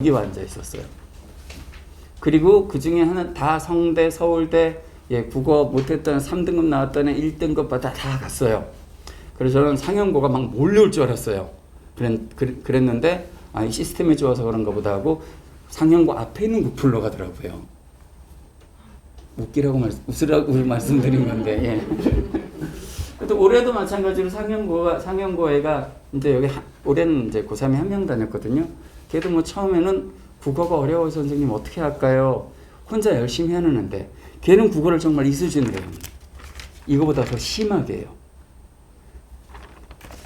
여기 앉아 있었어요. 그리고 그 중에 하나 다 성대, 서울대, 예, 국어 못했던 3등급 나왔던 애 1등급 받아 다 갔어요. 그래서 저는 상영고가 막 몰려올 줄 알았어요. 그랬, 그, 그랬는데 아, 이 시스템이 좋아서 그런가 보다 하고 상영고 앞에 있는 구플로 가더라고요. 웃기라고 말, 웃으라고 말씀드린 건데. 예. 그래도 올해도 마찬가지로 상영고가 상영고 애가 이제 여기 하, 올해는 이제 고3이 한 명 다녔거든요. 걔도 뭐 처음에는 국어가 어려워 선생님 어떻게 할까요? 혼자 열심히 하는데 걔는 국어를 정말 이 수준으로 해요. 이거보다 더 심하게 해요.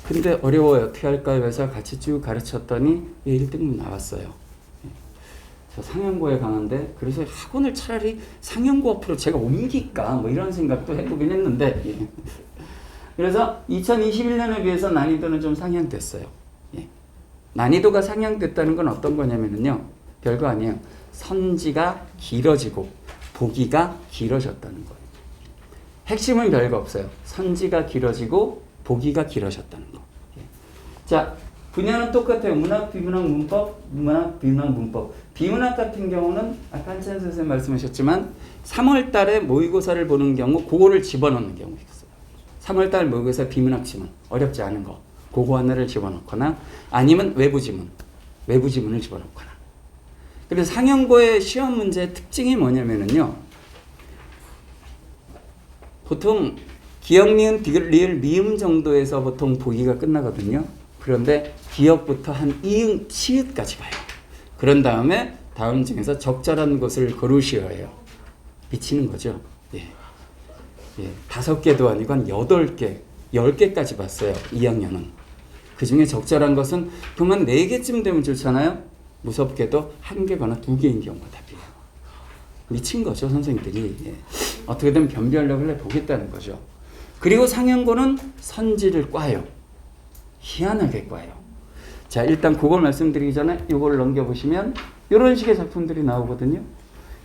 근데 어려워요. 어떻게 할까요? 해서 같이 쭉 가르쳤더니 얘 1등급 나왔어요. 예. 저 상영고에 가는데 그래서 학원을 차라리 상영고 앞으로 제가 옮길까 뭐 이런 생각도 해보긴 했는데 예. 그래서 2021년에 비해서 난이도는 좀 상향됐어요. 예. 난이도가 상향됐다는 건 어떤 거냐면요. 별거 아니에요. 선지가 길어지고 보기가 길어졌다는 거예요. 핵심은 별거 없어요. 선지가 길어지고 보기가 길어졌다는 거. 예. 자, 분야는 똑같아요. 문학, 비문학, 문법, 문학, 비문학, 문법. 비문학 같은 경우는 아까 한찬 선생님 말씀하셨지만 3월 달에 모의고사를 보는 경우 그거를 집어넣는 경우가 있어요. 3월 달 모의고사 비문학 지문 어렵지 않은 거 그거 하나를 집어넣거나 아니면 외부 지문 외부 지문을 집어넣거나. 그래서 상영고의 시험 문제의 특징이 뭐냐면은요. 보통 기억 니은 리을 미음 정도에서 보통 보기가 끝나거든요. 그런데 기억부터 한 이응 치읓까지 가요. 그런 다음에 다음 중에서 적절한 것을 고르셔야 해요. 미치는 거죠. 예. 예, 다섯 개도 아니고 한 여덟 개, 열 개까지 봤어요. 2학년은. 그 중에 적절한 것은 그만 네 개쯤 되면 좋잖아요. 무섭게도 한 개 거나 두 개인 경우가 답이에요. 미친 거죠, 선생님들이. 예. 어떻게든 변별력을 내보겠다는 거죠. 그리고 상형고는 선지를 꽈요. 희한하게 꽈요. 자, 일단 그걸 말씀드리기 전에 이걸 넘겨보시면 이런 식의 작품들이 나오거든요.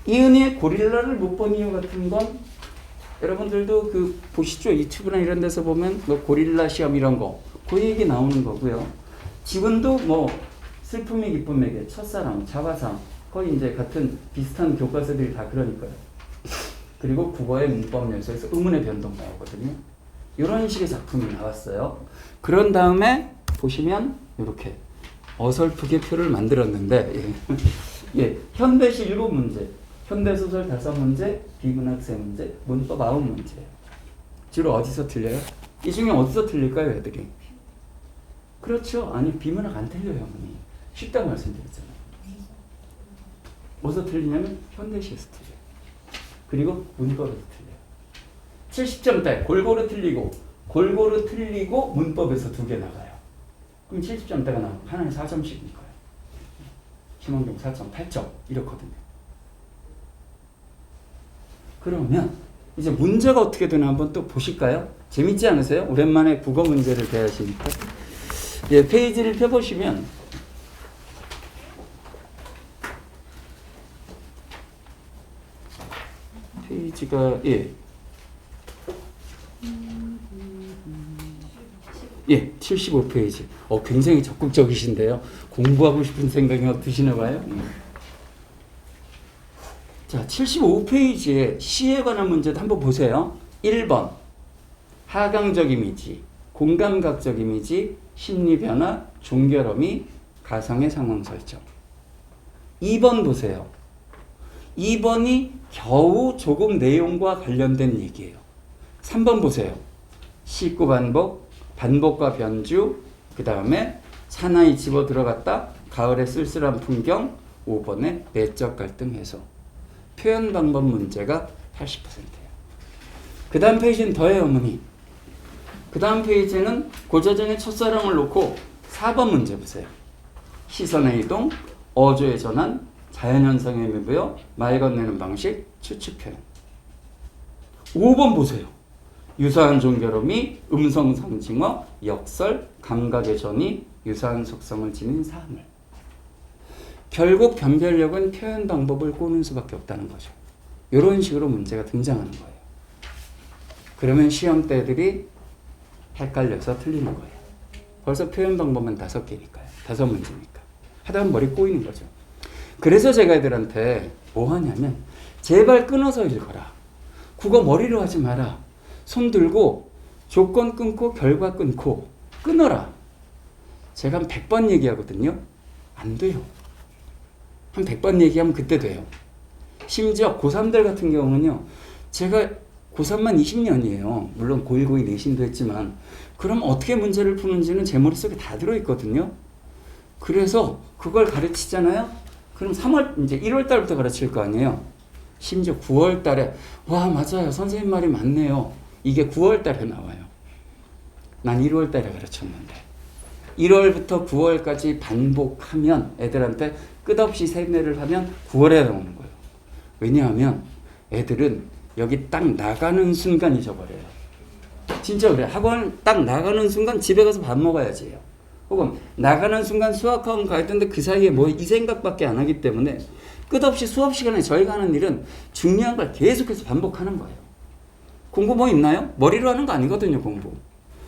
이은희의 고릴라를 못 본 이유 같은 건 여러분들도 그 보시죠 유튜브나 이런 데서 보면 뭐 고릴라 시험 이런 거 그 얘기 나오는 거고요. 지금도 뭐 슬픔이 기쁨에게 첫사랑 자화상 거의 이제 같은 비슷한 교과서들이 다 그러니까요. 그리고 국어의 문법 연서에서 의문의 변동 나오거든요. 이런 식의 작품이 나왔어요. 그런 다음에 보시면 이렇게 어설프게 표를 만들었는데 예, 예 현대시 일곱 문제 현대소설 다섯 문제, 비문학 세 문제, 문법 아홉 문제. 주로 어디서 틀려요? 이 중에 어디서 틀릴까요, 애들이? 그렇죠. 아니, 비문학 안 틀려요, 어머니. 쉽다고 말씀드렸잖아요. 어디서 틀리냐면 현대시에서 틀려요. 그리고 문법에서 틀려요. 70점대 골고루 틀리고 골고루 틀리고 문법에서 두 개 나가요. 그럼 70점대가 나오고 하나에 4점씩이니까요. 김원경 4.8점 이렇거든요. 그러면 이제 문제가 어떻게 되나 한번 또 보실까요? 재밌지 않으세요? 오랜만에 국어 문제를 배우시니까. 예, 페이지를 펴보시면 페이지가 예. 예, 75페이지. 어, 굉장히 적극적이신데요. 공부하고 싶은 생각이 드시나 봐요. 예. 자, 75페이지에 시에 관한 문제도 한번 보세요. 1번. 하강적 이미지, 공감각적 이미지, 심리 변화, 종결어미, 가상의 상황 설정. 2번 보세요. 2번이 겨우 조금 내용과 관련된 얘기예요. 3번 보세요. 식구 반복, 반복과 변주, 그 다음에 사나이 집어 들어갔다, 가을의 쓸쓸한 풍경, 5번에 내적 갈등 해소. 표현 방법 문제가 80%예요. 그 다음 페이지는 더해요, 어머니. 그 다음 페이지는 고자전의 첫사랑을 놓고 4번 문제 보세요. 시선의 이동, 어조의 전환, 자연현상의 미부여, 말 건네는 방식, 추측 표현. 5번 보세요. 유사한 종결음이 음성 상징어, 역설, 감각의 전이, 유사한 속성을 지닌 사물. 결국 변별력은 표현 방법을 꼬는 수밖에 없다는 거죠. 이런 식으로 문제가 등장하는 거예요. 그러면 시험 때들이 헷갈려서 틀리는 거예요. 벌써 표현 방법은 다섯 개니까요. 다섯 문제니까. 하다 보면 머리 꼬이는 거죠. 그래서 제가 애들한테 뭐 하냐면 제발 끊어서 읽어라. 국어 머리로 하지 마라. 손 들고 조건 끊고 결과 끊고 끊어라. 제가 한 100번 얘기하거든요. 안 돼요. 한 100번 얘기하면 그때 돼요. 심지어 고3들 같은 경우는요. 제가 고3만 20년이에요. 물론 고1, 고2 내신도 했지만 그럼 어떻게 문제를 푸는지는 제 머릿속에 다 들어있거든요. 그래서 그걸 가르치잖아요. 그럼 3월 이제 1월 달부터 가르칠 거 아니에요. 심지어 9월 달에 와 맞아요. 선생님 말이 맞네요. 이게 9월 달에 나와요. 난 1월 달에 가르쳤는데 1월부터 9월까지 반복하면 애들한테 끝없이 세뇌를 하면 9월에 나오는 거예요. 왜냐하면 애들은 여기 딱 나가는 순간 잊어버려요. 진짜 그래. 학원 딱 나가는 순간 집에 가서 밥 먹어야지. 혹은 나가는 순간 수학학원 가야 되는데 그 사이에 뭐 이 생각밖에 안 하기 때문에 끝없이 수업 시간에 저희가 하는 일은 중요한 걸 계속해서 반복하는 거예요. 공부 뭐 있나요? 머리로 하는 거 아니거든요, 공부.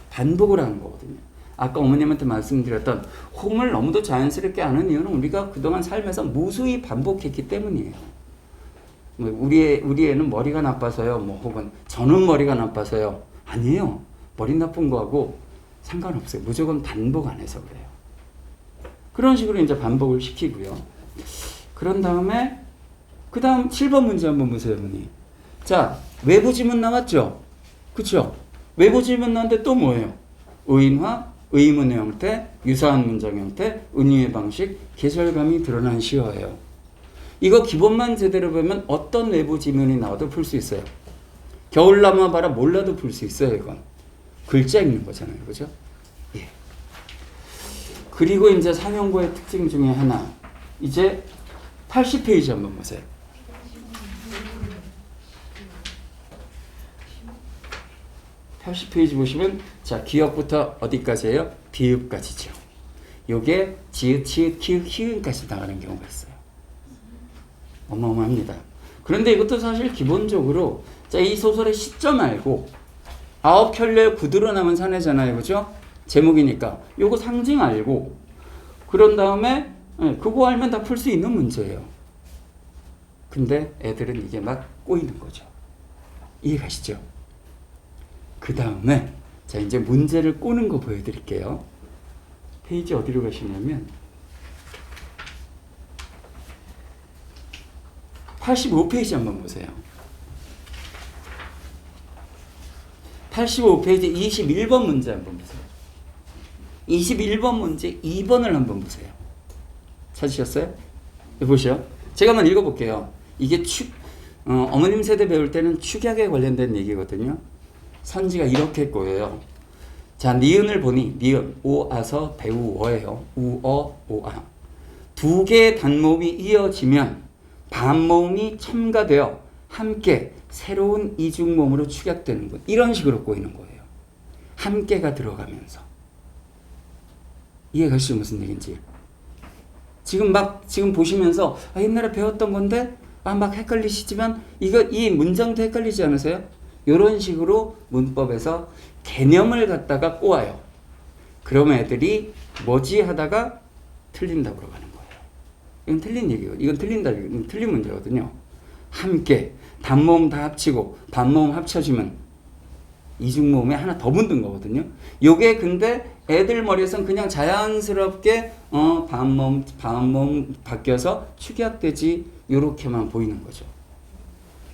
반복을 하는 거거든요. 아까 어머님한테 말씀드렸던 홈을 너무도 자연스럽게 하는 이유는 우리가 그동안 살면서 무수히 반복했기 때문이에요. 뭐 우리의 우리 애는 머리가 나빠서요, 뭐 혹은 저는 머리가 나빠서요. 아니에요. 머리 나쁜 거하고 상관없어요. 무조건 반복 안 해서 그래요. 그런 식으로 이제 반복을 시키고요. 그런 다음에 그 다음 7번 문제 한번 보세요, 어머니. 자, 외부 지문 나왔죠? 그쵸? 외부 지문 나왔는데 또 뭐예요? 의인화, 의문의 형태, 유사한 문장 형태, 은유의 방식, 개설감이 드러난 시어예요. 이거 기본만 제대로 보면 어떤 외부 지문이 나와도 풀 수 있어요. 겨울나무 봐라 몰라도 풀 수 있어요, 이건. 글자 읽는 거잖아요. 그죠? 예. 그리고 이제 상용고의 특징 중에 하나. 이제 80페이지 한번 보세요. 팔십 페이지 보시면 자 기억부터 어디까지예요? 비읍까지죠. 요게 지읒, 치읒, 키읔, 히읗까지 나가는 경우가 있어요. 어마어마합니다. 그런데 이것도 사실 기본적으로 자 이 소설의 시점 알고 아홉 켤레 구두로 남은 사내잖아요, 그죠? 제목이니까 요거 상징 알고 그런 다음에 예, 그거 알면 다 풀 수 있는 문제예요. 근데 애들은 이게 막 꼬이는 거죠. 이해가시죠? 그 다음에 자 이제 문제를 꼬는 거 보여드릴게요. 페이지 어디로 가시냐면 85페이지 한번 보세요. 85페이지 21번 문제 한번 보세요. 21번 문제 2번을 한번 보세요. 찾으셨어요? 네, 보시죠. 제가 한번 읽어볼게요. 이게 축, 어, 어머님 세대 배울 때는 축약에 관련된 얘기거든요. 선지가 이렇게 꼬여요. 자, 니은을 보니 니은 오아서 배우어예요. 우어 오아. 두 개의 단모음이 이어지면 반모음이 첨가되어 함께 새로운 이중모음으로 축약되는 것. 이런 식으로 꼬이는 거예요. 함께가 들어가면서. 이해가시죠? 무슨 얘기인지. 지금 막 지금 보시면서 아, 옛날에 배웠던 건데 아, 막 헷갈리시지만 이거 이 문장도 헷갈리지 않으세요? 이런 식으로 문법에서 개념을 갖다가 꼬아요. 그러면 애들이 뭐지 하다가 틀린다고 거예요. 이건 틀린 얘기예요. 이건 틀린다. 이건 틀린 문제거든요. 함께 단모음 다 합치고 반모음 합쳐지면 이중모음에 하나 더 붙는 거거든요. 요게 근데 애들 머리에선 그냥 자연스럽게 어 반모음 반모음 바뀌어서 축약되지 요렇게만 보이는 거죠.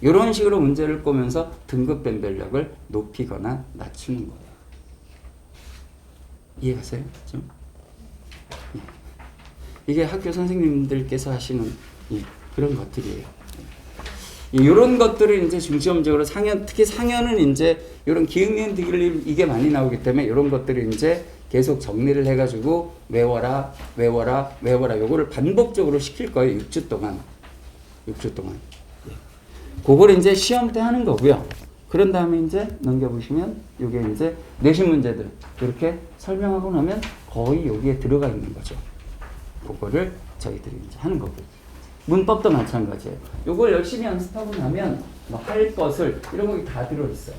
이런 식으로 문제를 꼬면서 등급 변별력을 높이거나 낮추는 거예요. 이해가세요? 좀? 예. 이게 학교 선생님들께서 하시는 예, 그런 것들이에요. 이런 것들을 이제 중점적으로 상현, 특히 상현은 이제 이런 기흥리은 디귿림 이게 많이 나오기 때문에 이런 것들을 이제 계속 정리를 해가지고 외워라, 외워라, 외워라. 요거를 반복적으로 시킬 거예요. 6주 동안. 6주 동안. 그걸 이제 시험 때 하는 거고요. 그런 다음에 이제 넘겨보시면 이게 이제 내신 문제들 이렇게 설명하고 나면 거의 여기에 들어가 있는 거죠. 그거를 저희들이 이제 하는 거고요. 문법도 마찬가지예요. 요걸 열심히 연습하고 나면 뭐 할 것을 이런 거 다 들어 있어요.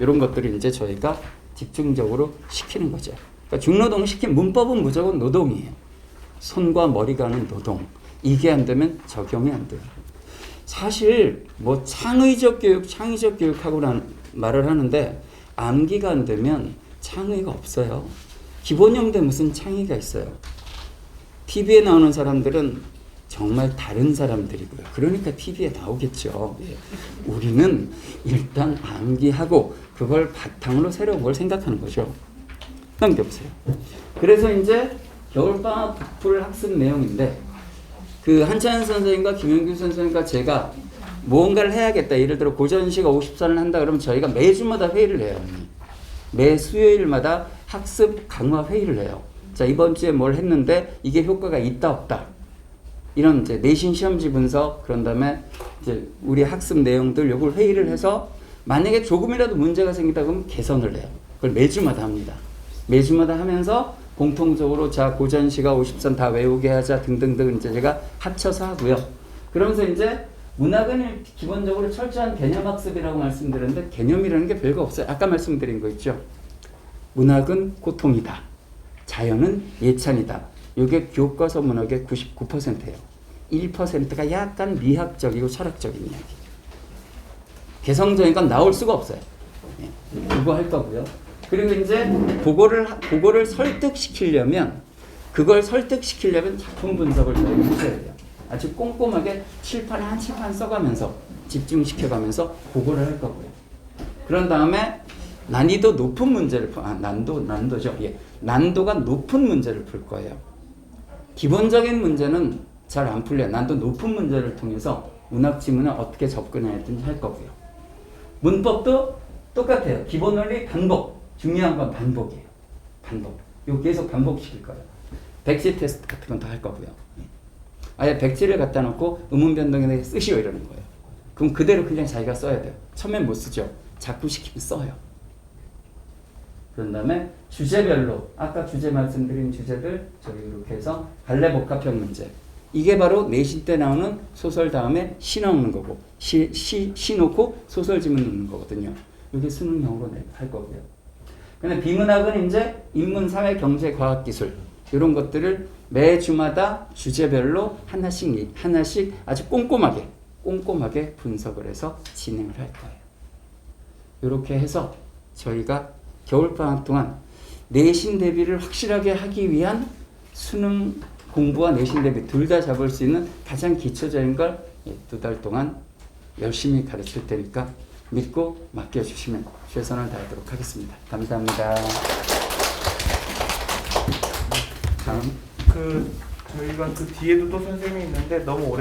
이런 것들을 이제 저희가 집중적으로 시키는 거죠. 그러니까 중노동 시킨 문법은 무조건 노동이에요. 손과 머리가 하는 노동. 이게 안 되면 적용이 안 돼요. 사실 뭐 창의적 교육, 창의적 교육하고 란 말을 하는데 암기가 안 되면 창의가 없어요. 기본형대 무슨 창의가 있어요. TV에 나오는 사람들은 정말 다른 사람들이고요. 그러니까 TV에 나오겠죠. 예. 우리는 일단 암기하고 그걸 바탕으로 새로운 걸 생각하는 거죠. 넘겨보세요. 그래서 이제 겨울방학 북풀 학습 내용인데 그 한찬 선생님과 김영규 선생님과 제가 무언가를 해야겠다. 예를 들어 고전시가 50선을 한다 그러면 저희가 매주마다 회의를 해요. 매 수요일마다 학습 강화 회의를 해요. 자 이번 주에 뭘 했는데 이게 효과가 있다 없다. 이런 이제 내신 시험지 분석 그런 다음에 이제 우리 학습 내용들 요걸 회의를 해서 만약에 조금이라도 문제가 생기다 그러면 개선을 해요. 그걸 매주마다 합니다. 매주마다 하면서 공통적으로 자 고전시가 50선 다 외우게 하자 등등등 이제 제가 합쳐서 하고요. 그러면서 이제 문학은 일- 기본적으로 철저한 개념 학습이라고 말씀드렸는데 개념이라는 게 별거 없어요. 아까 말씀드린 거 있죠. 문학은 고통이다. 자연은 예찬이다. 이게 교과서 문학의 99%예요. 1%가 약간 미학적이고 철학적인 이야기. 개성적인 건 나올 수가 없어요. 예, 그거 할 거고요. 그리고 이제 그거를 그거를 설득시키려면 그걸 설득시키려면 작품 분석을 저희가 해줘야 돼요. 아주 꼼꼼하게 칠판 한 칠판 써가면서 집중시켜가면서 그거를 할 거고요. 그런 다음에 난이도 높은 문제를 풀, 아 난도 난도죠. 예, 난도가 높은 문제를 풀 거예요. 기본적인 문제는 잘 안 풀려요. 난도 높은 문제를 통해서 문학 지문을 어떻게 접근해야 되는지 할 거고요. 문법도 똑같아요. 기본 원리 반복. 중요한 건 반복이에요. 반복. 이거 계속 반복시킬 거예요. 백지 테스트 같은 건 다 할 거고요. 예. 아예 백지를 갖다 놓고 의문 변동에 쓰시오 이러는 거예요. 그럼 그대로 그냥 자기가 써야 돼요. 처음엔 못 쓰죠. 자꾸 시키면 써요. 그런 다음에 주제별로 아까 주제 말씀드린 주제들 저기 이렇게 해서 갈래 복합형 문제. 이게 바로 내신 때 나오는 소설 다음에 시 나오는 거고 시, 시, 시 놓고 소설 지문 넣는 거거든요. 이게 수능형으로 내- 할 거고요. 근데 비문학은 이제 인문, 사회, 경제, 과학, 기술. 이런 것들을 매 주마다 주제별로 하나씩 하나씩 아주 꼼꼼하게 꼼꼼하게 분석을 해서 진행을 할 거예요. 이렇게 해서 저희가 겨울방학 동안 내신 대비를 확실하게 하기 위한 수능 공부와 내신 대비 둘 다 잡을 수 있는 가장 기초적인 걸 두 달 동안 열심히 가르칠 테니까 믿고 맡겨주시면 최선을 다하도록 하겠습니다. 감사합니다. 다음. 그 저희가 그 뒤에도 또 선생님이 있는데 너무 오래